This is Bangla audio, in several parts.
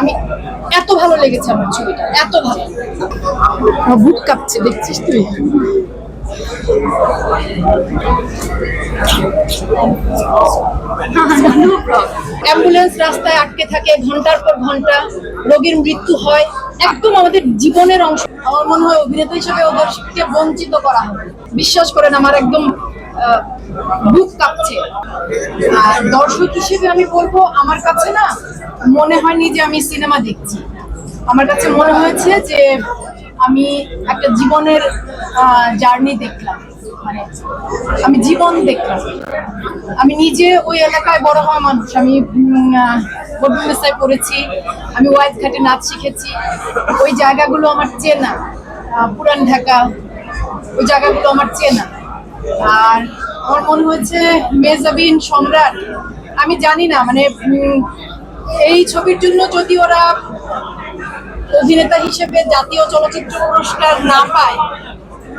আমি, এত ভালো লেগেছে আমার ছবিটা, এত ভালো। বুক কাঁপছে, দেখছিস তুই? অ্যাম্বুলেন্স রাস্তায় আটকে থাকে, ঘণ্টার পর ঘণ্টা রোগীর মৃত্যু হয়, একদম আমাদের জীবনের অংশ। আমার মনে হয় অভিনেতা হিসেবে ওদেরকে বঞ্চিত করা হবে। বিশ্বাস করেন, আমার একদম বুক কাঁপছে। আর দর্শক হিসেবে আমি বলব, আমার কাছে না মনে হয়নি যে আমি সিনেমা দেখছি। আমার কাছে মনে হয়েছে যে আমি একটা জীবনের জার্নি দেখলাম। মানে আমি জীবন দেখলাম। আমি নিজে ওই এলাকায় বড় হওয়া মানুষ। আমি বদুল্লেসায় পড়েছি। আমি ওয়াইজ ঘাটে নাচ শিখেছি। ওই জায়গাগুলো আমার চেনা। পুরান ঢাকা। ওই জায়গাগুলো আমার চেনা। আর আমার মনে হয়েছে, মেজাবিন সম্রাট। আমি জানি না মানে এই ছবির জন্য যদি ওরা অভিনেতা হিসেবে জাতীয় চলচ্চিত্র পুরস্কার না পায়,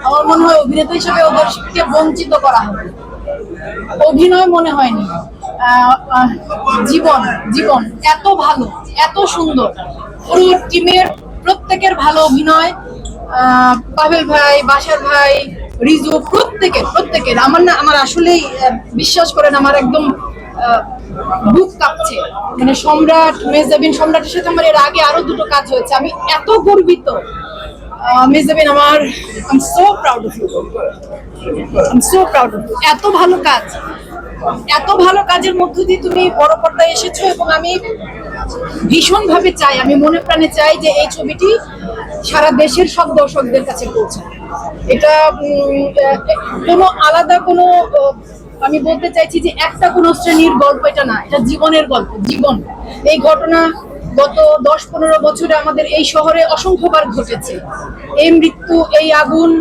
আমার মনে হয় অভিনেতা হিসেবে ওদেরকে বঞ্চিত করা হবে। অভিনয় মনে হয়নি। জীবন জীবন এত ভালো, এত সুন্দর। পুরো টিমের প্রত্যেকের ভালো অভিনয়। পাভেল ভাই, বাসার ভাই, রিজু, প্রত্যেকের প্রত্যেকের। আমার না, আমার আসলেই বিশ্বাস করেন, আমার একদম বুক কাঁপছে। মানে সম্রাট মেজাবিন, সম্রাটের সাথে আমার এর আগে আরও দুটো কাজ হয়েছে। আমি এত গর্বিত। মেজাবিন, আমার I so proud of you I so proud of এত ভালো কাজ। এত ভালো কাজের মধ্য দিয়ে তুমি বড় পর্দায় এসেছ এবং আমি ভীষণ ভাবে চাই, আমি মনে প্রাণে চাই যে এই ছবিটি সারা দেশের সব দর্শকদের কাছে পৌঁছায় এটা কোনো আলাদা কোনো আমি বলতে চাইছি যে একটা কোনো শ্রেণির গল্প এটা না, এটা জীবনের গল্প, জীবন। এই ঘটনা গত দশ পনেরো বছরে আমাদের এই শহরে অসংখ্যবার ঘটেছে। এই মৃত্যু, এই আগুন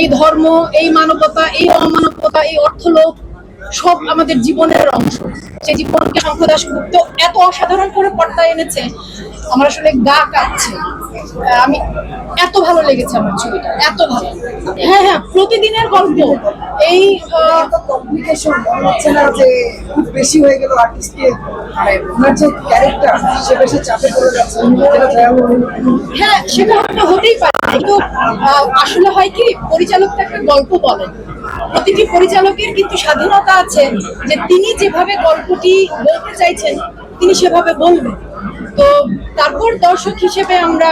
এই ধর্ম, এই মানবতা, এই অমানবতা, এই অর্থলোভ সব আমাদের জীবনের অংশ। সেই জীবনকে শঙ্খ দাশগুপ্ত এত অসাধারণ করে পর্দায় এনেছে আমার আসলে গা কাঁপছে। আমি এত ভালো লেগেছে আমার ছবিটা এত ভালো। হ্যাঁ হ্যাঁ প্রতিদিনের গল্প। এই কমপ্লিকেশন হচ্ছে না যে খুব বেশি হয়ে গেল আর্টিস্টকে মানে ওনার যে ক্যারেক্টার সে বেশি চাপে পড়ে যাচ্ছে। হ্যাঁ সেটা হতেই পারে। কিন্তু আসলে হয় কি পরিচালক তো একটা গল্প বলেন। প্রতিটি পরিচালকের কিন্তু স্বাধীনতা আছে যে তিনি যেভাবে গল্পটি বলতে চাইছেন, তিনি সেভাবে বলবেন। তো তারপর দর্শক হিসেবে আমরা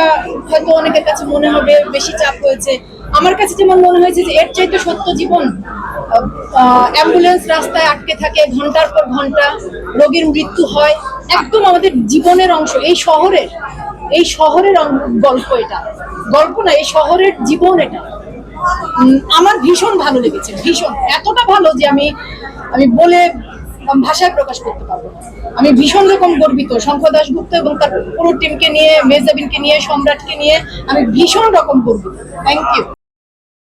হয়তো অনেকের কাছে মনে হবে, বেশি চাপ হয়েছে। আমার কাছে যেমন মনে হয়েছে যে এর চাইতে সত্য জীবন অ্যাম্বুলেন্স রাস্তায় আটকে থাকে ঘণ্টার পর ঘণ্টা, রোগীর মৃত্যু হয়, একদম আমাদের জীবনের অংশ, এই শহরের এই শহরের গল্প এটা। গল্প না, এই শহরের জীবন এটা। আমার ভীষণ ভালো লেগেছে, ভীষণ। এতটা ভালো যে আমি আমি বলে ভাষায় প্রকাশ করতে পারব। আমি ভীষণ রকম গর্বিত শঙ্খ দাসগুপ্ত এবং তার পুরো টিমকে নিয়ে মেজাবিনকে নিয়ে, সম্রাটকে নিয়ে আমি ভীষণ রকম গর্বিত। Thank you